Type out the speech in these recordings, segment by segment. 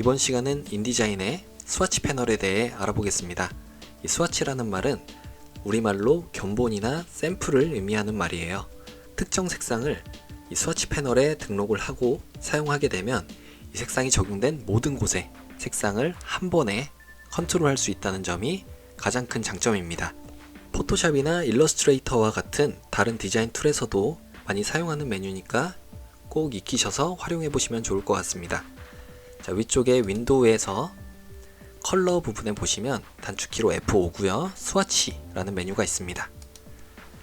이번 시간은 인디자인의 스와치 패널에 대해 알아보겠습니다. 이 스와치라는 말은 우리말로 견본이나 샘플을 의미하는 말이에요. 특정 색상을 이 스와치 패널에 등록을 하고 사용하게 되면 이 색상이 적용된 모든 곳에 색상을 한 번에 컨트롤할 수 있다는 점이 가장 큰 장점입니다. 포토샵이나 일러스트레이터와 같은 다른 디자인 툴에서도 많이 사용하는 메뉴니까 꼭 익히셔서 활용해 보시면 좋을 것 같습니다. 자, 위쪽에 윈도우에서 컬러 부분에 보시면 단축키로 F5고요. 스와치라는 메뉴가 있습니다.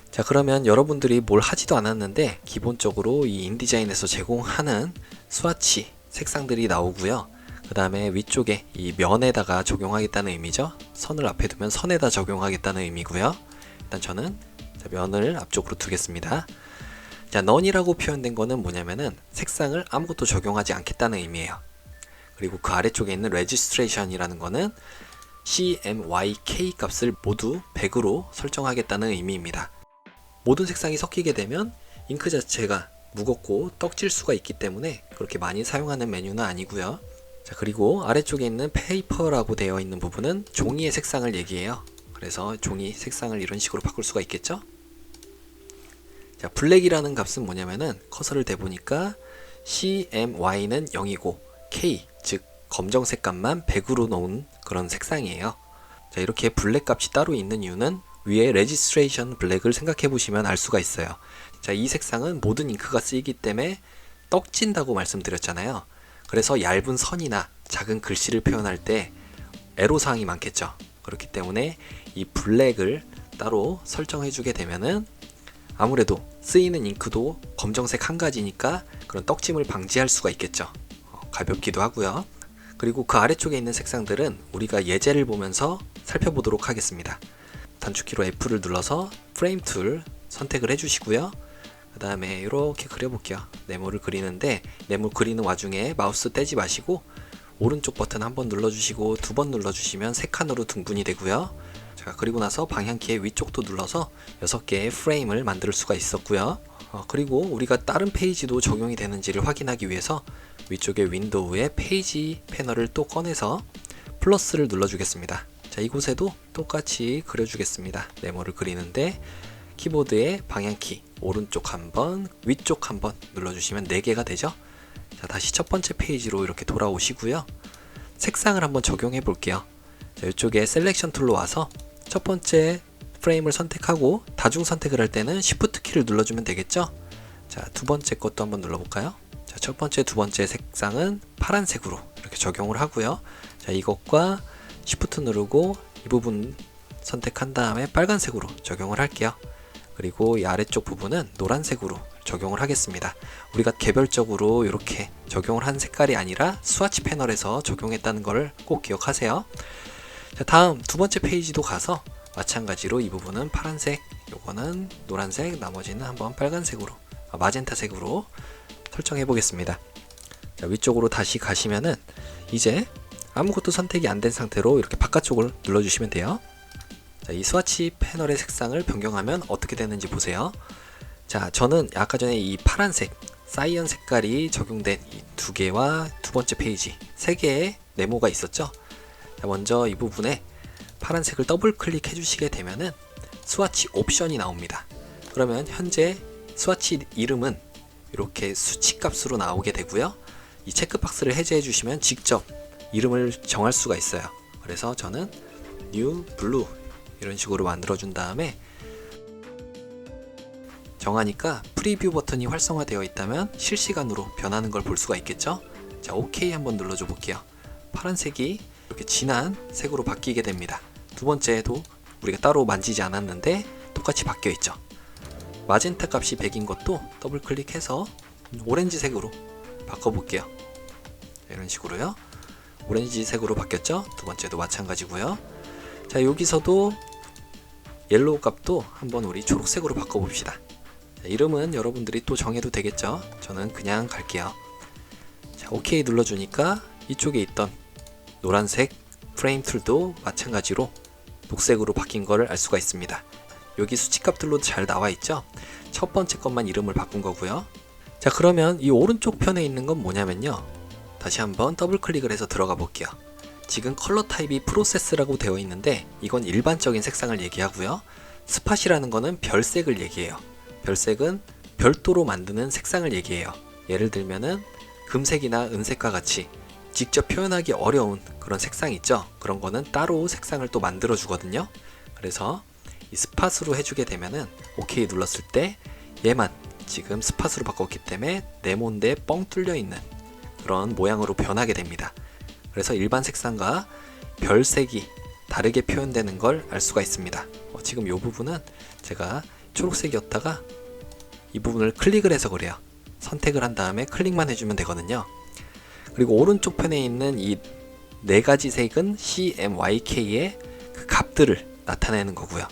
자, 그러면 여러분들이 뭘 하지도 않았는데 기본적으로 이 인디자인에서 제공하는 스와치 색상들이 나오고요. 그 다음에 위쪽에 이 면에다가 적용하겠다는 의미죠. 선을 앞에 두면 선에다 적용하겠다는 의미고요. 일단 저는 자, 면을 앞쪽으로 두겠습니다. 자, 넌이라고 표현된 거는 뭐냐면은 색상을 아무것도 적용하지 않겠다는 의미예요. 그리고 그 아래쪽에 있는 레지스트레이션이라는 거는 CMYK 값을 모두 100으로 설정하겠다는 의미입니다. 모든 색상이 섞이게 되면 잉크 자체가 무겁고 떡질 수가 있기 때문에 그렇게 많이 사용하는 메뉴는 아니고요. 자, 그리고 아래쪽에 있는 페이퍼라고 되어 있는 부분은 종이의 색상을 얘기해요. 그래서 종이 색상을 이런 식으로 바꿀 수가 있겠죠? 자, 블랙이라는 값은 뭐냐면은 커서를 대보니까 CMY는 0이고 K, 즉 검정색 값만 100으로 놓은 그런 색상이에요. 자, 이렇게 블랙 값이 따로 있는 이유는 위에 레지스트레이션 블랙을 생각해 보시면 알 수가 있어요. 자, 이 색상은 모든 잉크가 쓰이기 때문에 떡진다고 말씀드렸잖아요. 그래서 얇은 선이나 작은 글씨를 표현할 때 애로사항이 많겠죠. 그렇기 때문에 이 블랙을 따로 설정해 주게 되면은 아무래도 쓰이는 잉크도 검정색 한 가지니까 그런 떡짐을 방지할 수가 있겠죠. 어, 가볍기도 하고요. 그리고 그 아래쪽에 있는 색상들은 우리가 예제를 보면서 살펴보도록 하겠습니다. 단축키로 F를 눌러서 프레임 툴 선택을 해주시고요. 그 다음에 이렇게 그려볼게요. 네모를 그리는데 네모 그리는 와중에 마우스 떼지 마시고 오른쪽 버튼 한 번 눌러주시고 두 번 눌러주시면 세 칸으로 등분이 되고요. 자 그리고 나서 방향키의 위쪽도 눌러서 6개의 프레임을 만들 수가 있었고요. 어, 그리고 우리가 다른 페이지도 적용이 되는지를 확인하기 위해서 위쪽에 윈도우의 페이지 패널을 또 꺼내서 플러스를 눌러주겠습니다. 자 이곳에도 똑같이 그려주겠습니다. 네모를 그리는데 키보드의 방향키 오른쪽 한번 위쪽 한번 눌러주시면 4개가 되죠. 자 다시 첫 번째 페이지로 이렇게 돌아오시고요. 색상을 한번 적용해 볼게요. 자, 이쪽에 셀렉션 툴로 와서 첫 번째 프레임을 선택하고 다중 선택을 할 때는 Shift 키를 눌러주면 되겠죠. 자, 두 번째 것도 한번 눌러볼까요? 자, 첫 번째, 두 번째 색상은 파란색으로 이렇게 적용을 하고요. 자, 이것과 Shift 누르고 이 부분 선택한 다음에 빨간색으로 적용을 할게요. 그리고 이 아래쪽 부분은 노란색으로 적용을 하겠습니다. 우리가 개별적으로 이렇게 적용을 한 색깔이 아니라 스와치 패널에서 적용했다는 것을 꼭 기억하세요. 자, 다음 두 번째 페이지도 가서 마찬가지로 이 부분은 파란색, 요거는 노란색, 나머지는 한번 빨간색으로, 아, 마젠타색으로 설정해 보겠습니다. 자, 위쪽으로 다시 가시면은 이제 아무것도 선택이 안 된 상태로 이렇게 바깥쪽을 눌러주시면 돼요. 자, 이 스와치 패널의 색상을 변경하면 어떻게 되는지 보세요. 자, 저는 아까 전에 이 파란색, 사이언 색깔이 적용된 이 두 개와 두 번째 페이지, 세 개의 네모가 있었죠. 자, 먼저 이 부분에 파란색을 더블 클릭해 주시게 되면은 스와치 옵션이 나옵니다. 그러면 현재 스와치 이름은 이렇게 수치 값으로 나오게 되고요. 이 체크박스를 해제해 주시면 직접 이름을 정할 수가 있어요. 그래서 저는 new blue 이런 식으로 만들어 준 다음에 정하니까 프리뷰 버튼이 활성화되어 있다면 실시간으로 변하는 걸 볼 수가 있겠죠? 자, OK 한번 눌러줘 볼게요. 파란색이 이렇게 진한 색으로 바뀌게 됩니다. 두 번째도 우리가 따로 만지지 않았는데 똑같이 바뀌어 있죠. 마젠타 값이 100인 것도 더블 클릭해서 오렌지색으로 바꿔볼게요. 이런 식으로요. 오렌지색으로 바뀌었죠? 두 번째도 마찬가지고요. 자, 여기서도 옐로우 값도 한번 우리 초록색으로 바꿔봅시다. 자, 이름은 여러분들이 또 정해도 되겠죠? 저는 그냥 갈게요. 자, OK 눌러주니까 이쪽에 있던 노란색 프레임 툴도 마찬가지로 녹색으로 바뀐 것을 알 수가 있습니다. 여기 수치값들로 잘 나와 있죠? 첫 번째 것만 이름을 바꾼 거고요. 자, 그러면 이 오른쪽 편에 있는 건 뭐냐면요. 다시 한번 더블 클릭을 해서 들어가 볼게요. 지금 컬러 타입이 프로세스라고 되어 있는데 이건 일반적인 색상을 얘기하고요. 스팟이라는 거는 별색을 얘기해요. 별색은 별도로 만드는 색상을 얘기해요. 예를 들면은 금색이나 은색과 같이 직접 표현하기 어려운 그런 색상 있죠? 그런 거는 따로 색상을 또 만들어 주거든요. 그래서 이 스팟으로 해주게 되면은 오케이 눌렀을 때 얘만 지금 스팟으로 바꿨기 때문에 네모인데 뻥 뚫려 있는 그런 모양으로 변하게 됩니다. 그래서 일반 색상과 별색이 다르게 표현되는 걸 알 수가 있습니다. 어, 지금 이 부분은 제가 초록색이었다가 이 부분을 클릭을 해서 그래요. 선택을 한 다음에 클릭만 해주면 되거든요. 그리고 오른쪽 편에 있는 이 네 가지 색은 CMYK의 그 값들을 나타내는 거고요.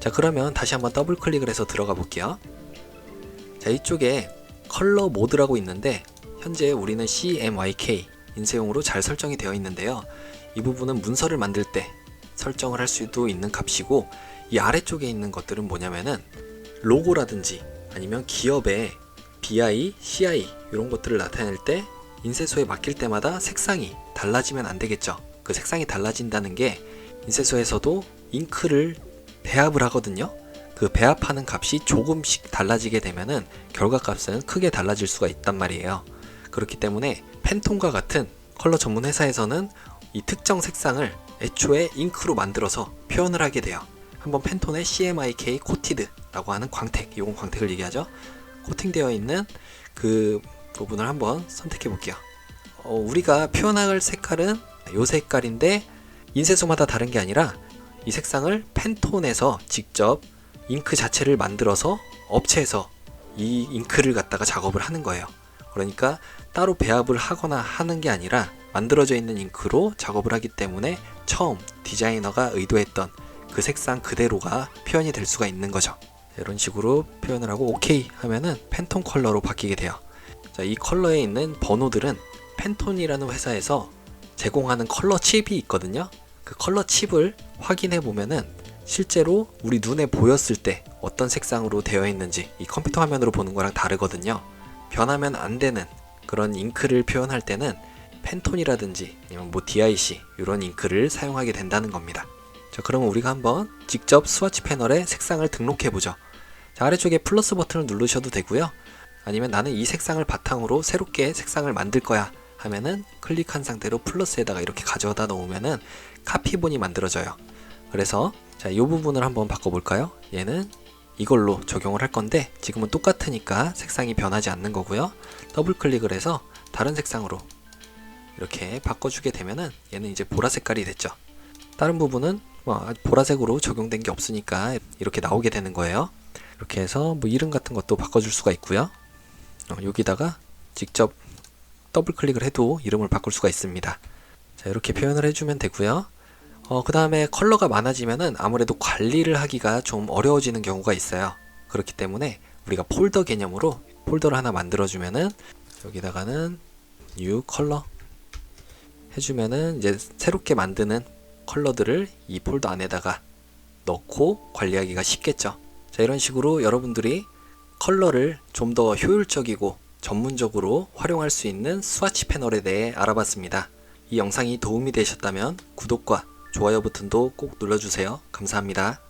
자 그러면 다시 한번 더블 클릭을 해서 들어가 볼게요. 자 이쪽에 컬러 모드라고 있는데 현재 우리는 CMYK 인쇄용으로 잘 설정이 되어 있는데요. 이 부분은 문서를 만들 때 설정을 할 수도 있는 값이고 이 아래쪽에 있는 것들은 뭐냐면은 로고라든지 아니면 기업의 BI, CI 이런 것들을 나타낼 때 인쇄소에 맡길 때마다 색상이 달라지면 안 되겠죠. 그 색상이 달라진다는 게 인쇄소에서도 잉크를 배합을 하거든요. 그 배합하는 값이 조금씩 달라지게 되면은 결과 값은 크게 달라질 수가 있단 말이에요. 그렇기 때문에 팬톤과 같은 컬러 전문 회사에서는 이 특정 색상을 애초에 잉크로 만들어서 표현을 하게 돼요. 한번 팬톤의 CMYK 코티드라고 하는 광택, 이건 광택을 얘기하죠. 코팅되어 있는 그 부분을 한번 선택해 볼게요. 어, 우리가 표현할 색깔은 요 색깔인데 인쇄소마다 다른 게 아니라 이 색상을 팬톤에서 직접 잉크 자체를 만들어서 업체에서 이 잉크를 갖다가 작업을 하는 거예요. 그러니까 따로 배합을 하거나 하는 게 아니라 만들어져 있는 잉크로 작업을 하기 때문에 처음 디자이너가 의도했던 그 색상 그대로가 표현이 될 수가 있는 거죠. 이런 식으로 표현을 하고 오케이 하면은 팬톤 컬러로 바뀌게 돼요. 자, 이 컬러에 있는 번호들은 팬톤이라는 회사에서 제공하는 컬러 칩이 있거든요. 그 컬러 칩을 확인해 보면은 실제로 우리 눈에 보였을 때 어떤 색상으로 되어 있는지 이 컴퓨터 화면으로 보는 거랑 다르거든요. 변하면 안 되는 그런 잉크를 표현할 때는 팬톤이라든지 아니면 뭐 DIC 이런 잉크를 사용하게 된다는 겁니다. 자, 그러면 우리가 한번 직접 스와치 패널에 색상을 등록해 보죠. 자, 아래쪽에 플러스 버튼을 누르셔도 되고요. 아니면 나는 이 색상을 바탕으로 새롭게 색상을 만들 거야 하면은 클릭한 상태로 플러스에다가 이렇게 가져다 놓으면은 카피본이 만들어져요. 그래서 자, 이 부분을 한번 바꿔 볼까요? 얘는 이걸로 적용을 할 건데 지금은 똑같으니까 색상이 변하지 않는 거고요. 더블 클릭을 해서 다른 색상으로 이렇게 바꿔주게 되면은 얘는 이제 보라 색깔이 됐죠. 다른 부분은 뭐 보라색으로 적용된 게 없으니까 이렇게 나오게 되는 거예요. 이렇게 해서 뭐 이름 같은 것도 바꿔줄 수가 있고요. 어, 여기다가 직접 더블 클릭을 해도 이름을 바꿀 수가 있습니다. 자, 이렇게 표현을 해주면 되고요. 어, 그 다음에 컬러가 많아지면은 아무래도 관리를 하기가 좀 어려워지는 경우가 있어요. 그렇기 때문에 우리가 폴더 개념으로 폴더를 하나 만들어주면은 여기다가는 new 컬러 해주면은 이제 새롭게 만드는 컬러들을 이 폴더 안에다가 넣고 관리하기가 쉽겠죠. 자, 이런 식으로 여러분들이 컬러를 좀 더 효율적이고 전문적으로 활용할 수 있는 스와치 패널에 대해 알아봤습니다. 이 영상이 도움이 되셨다면 구독과 좋아요 버튼도 꼭 눌러주세요. 감사합니다.